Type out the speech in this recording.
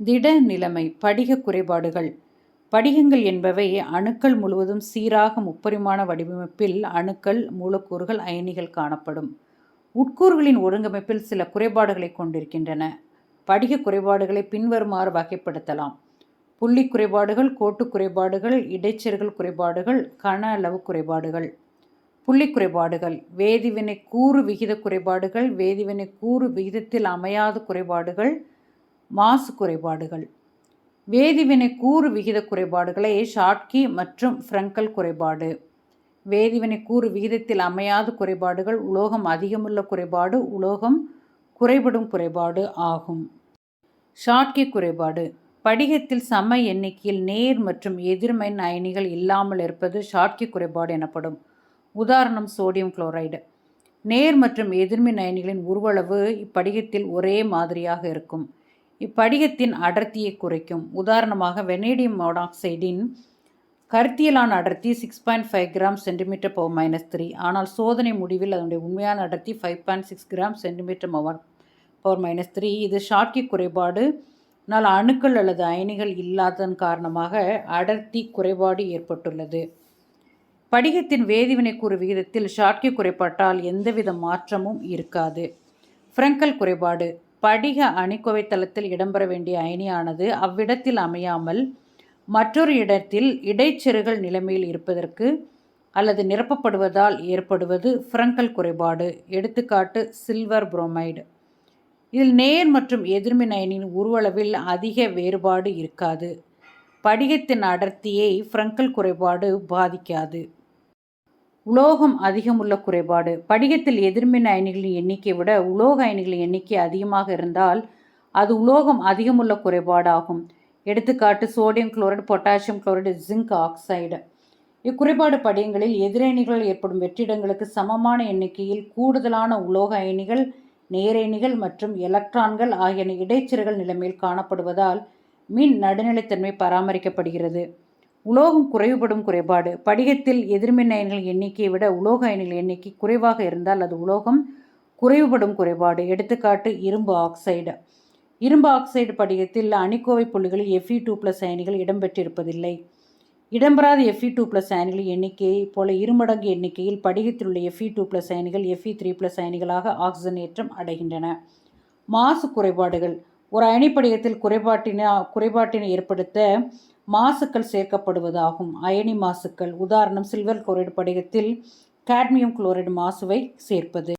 திட நிலைமை படிக குறைபாடுகள். படிகங்கள் என்பவை அணுக்கள் முழுவதும் சீராக முப்பரிமாண வடிவமைப்பில் அணுக்கள் மூலக்கூறுகள் அயனிகள் காணப்படும். உட்கூறுகளின் ஒழுங்கமைப்பில் சில குறைபாடுகளை கொண்டிருக்கின்றன. படிக குறைபாடுகளை பின்வருமாறு வகைப்படுத்தலாம். புள்ளி குறைபாடுகள் கோட்டு குறைபாடுகள் இடைச்செருகல் குறைபாடுகள் கன அளவு குறைபாடுகள். புள்ளி குறைபாடுகள் வேதிவினை கூறு விகித குறைபாடுகள் வேதிவினை கூறு விகிதத்தில் அமையாத குறைபாடுகள் மாசு குறைபாடுகள் வேதிவினை கூறு விகித குறைபாடுகளை ஷாட்கி மற்றும் ஃப்ரங்கல் குறைபாடு. வேதிவினை கூறு விகிதத்தில் அமையாத குறைபாடுகள் உலோகம் அதிகமுள்ள குறைபாடு உலோகம் குறைபடும் குறைபாடு ஆகும். ஷாட்கி குறைபாடு. படிகத்தில் சம எண்ணிக்கையில் நேர் மற்றும் எதிர்மின் அயனிகள் இல்லாமல் இருப்பது ஷாட்கி குறைபாடு எனப்படும். உதாரணம் சோடியம் குளோரைடு. நேர் மற்றும் எதிர்மின் அயனிகளின் உருவளவு இப்படிகத்தில் ஒரே மாதிரியாக இருக்கும். இப்படிகத்தின் அடர்த்தியை குறைக்கும். உதாரணமாக வெனேடியம் மோனாக்சைடின் கருத்தியலான அடர்த்தி six point five gram centimetre power minus three ஆனால் சோதனை முடிவில் அதனுடைய உண்மையான அடர்த்தி five point six gram centimetre power power minus three இது ஷாட்கி குறைபாடு. னால் அணுக்கள் அல்லது அயனிகள் இல்லாததன் காரணமாக அடர்த்தி குறைபாடு ஏற்பட்டுள்ளது. படிகத்தின் வேதிவினைக்கூறு விகிதத்தில் ஷாட்கி குறைபாட்டால் எந்தவித மாற்றமும் இருக்காது. ஃப்ரெங்கல் குறைபாடு. படிக அணிக்கோவை தளத்தில் இடம்பெற வேண்டிய அயனியானது அவ்விடத்தில் அமையாமல் மற்றொரு இடத்தில் இடைச்செருகல் நிலைமையில் இருப்பதற்கு அல்லது நிரப்பப்படுவதால் ஏற்படுவது ஃப்ரங்கல் குறைபாடு. எடுத்துக்காட்டு சில்வர் புரோமைடு இதில் நேர் மற்றும் எதிர்மின் அயனின் உருவளவில் அதிக வேறுபாடு இருக்காது. படிகத்தின் அடர்த்தியை ஃப்ரங்கல் குறைபாடு பாதிக்காது. உலோகம் அதிகமுள்ள குறைபாடு. படிகத்தில் எதிர்மின் அயனிகளின் எண்ணிக்கையை விட உலோக அயனிகளின் எண்ணிக்கை அதிகமாக இருந்தால் அது உலோகம் அதிகமுள்ள குறைபாடாகும். எடுத்துக்காட்டு sodium chloride potassium chloride zinc oxide. இக்குறைபாடு படியங்களில் எதிரணிகள் ஏற்படும் வெற்றிடங்களுக்கு சமமான எண்ணிக்கையில் கூடுதலான உலோக அயனிகள் நேரயணிகள் மற்றும் எலக்ட்ரான்கள் ஆகியன இடைச்சிறுகள் நிலைமையில் காணப்படுவதால் மின் நடுநிலைத்தன்மை பராமரிக்கப்படுகிறது. உலோகம் குறைவுபடும் குறைபாடு. படிகத்தில் எதிர்மின் அயனிகள் எண்ணிக்கையை விட உலோக அயனிகள் எண்ணிக்கை குறைவாக இருந்தால் அது உலோகம் குறைவுபடும் குறைபாடு. எடுத்துக்காட்டு இரும்பு ஆக்சைடு. இரும்பு ஆக்சைடு படிகத்தில் அணிக்கோவை புள்ளிகளில் எஃப்இ டூ ப்ளஸ் அயனிகள் இடம்பெற்றிருப்பதில்லை. இடம்பெறாத எஃப்இ டூ ப்ளஸ் அயனிகளின் எண்ணிக்கையை போல இருமடங்கு எண்ணிக்கையில் படிகத்தில் உள்ள எஃப்இ டூ ப்ளஸ் அயனிகள் எஃப்இ த்ரீ ப்ளஸ் அயனிகளாக ஆக்சிஜன் ஏற்றம் அடைகின்றன. மாசு குறைபாடுகள். ஒரு அயனி படிகத்தில் குறைபாட்டின குறைபாட்டினை ஏற்படுத்த மாசுக்கள் சேர்க்கப்படுவதாகும். அயனி மாசுக்கள் உதாரணம் சில்வர் குளோரைடு படிகத்தில் காட்மியம் குளோரைடு மாசுவை சேர்ப்பது.